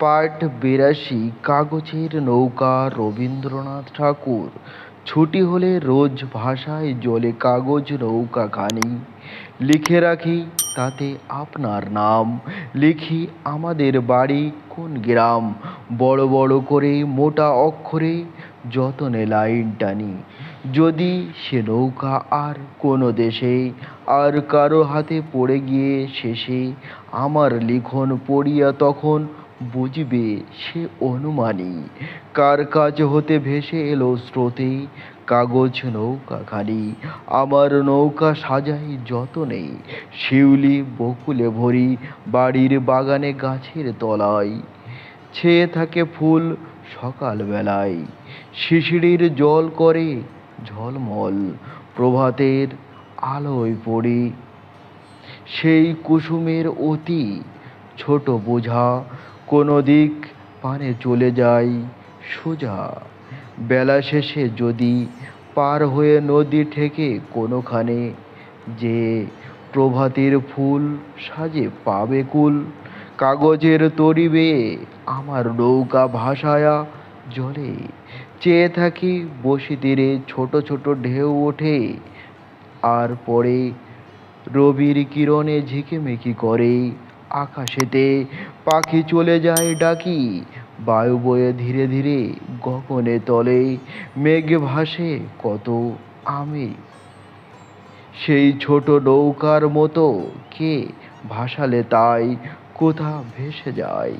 Part বিরাশি, কাগজের নৌকা রবীন্দ্রনাথ ঠাকুর। ছুটি হলে রোজ ভাষায় জলে কাগজ নৌকাখানি লিখে রাখি তাতে আপনার নাম। লিখি আমাদের বাড়ি কোন গ্রাম। বড় বড় করে মোটা অক্ষরে যতনে লাইন টানি। যদি সে নৌকা আর কোনো দেশে, আর কারও হাতে পড়ে গিয়ে শেষে আমার লিখন পড়িয়া তখন বুঝবে সে অনুমানী কার কাজ হতে ভেসে এলো স্রোতে, কাগজ নৌকাখানি আমার নৌকা সাজাই যতনে, শিউলি বকুলে ভরি বাড়ির বাগানে গাছের তলায়। ছেয়ে থাকে ফুল সকালবেলায়, শিশিরের জল করে ঝলমল, প্রভাতের আলোয় পড়ে। সেই কুসুমের অতি ছোট বোঝা কোনো দিক পানে চলে যায় সোজা। বেলা শেষে যদি পার হয়ে নদী থেকে কোনোখানে, যে প্রভাতের ফুল সাজে পাবে কুল, কাগজের তরি বেয়ে আমার নৌকা ভাসায়া জলে। চেয়ে থাকি বসি তীরে ছোট ছোট ঢেউ ওঠে, আর পরে রবির কিরণে ঝিকিমিকি করে আকাশেতে পাখি চলে যায় ডাকি। বায়ু বয়ে ধীরে ধীরে গগনে তলে, মেঘ ভাসে কত আমি সেই ছোট নৌকার মতো কে ভাসালে তাই কোথা ভেসে যায়?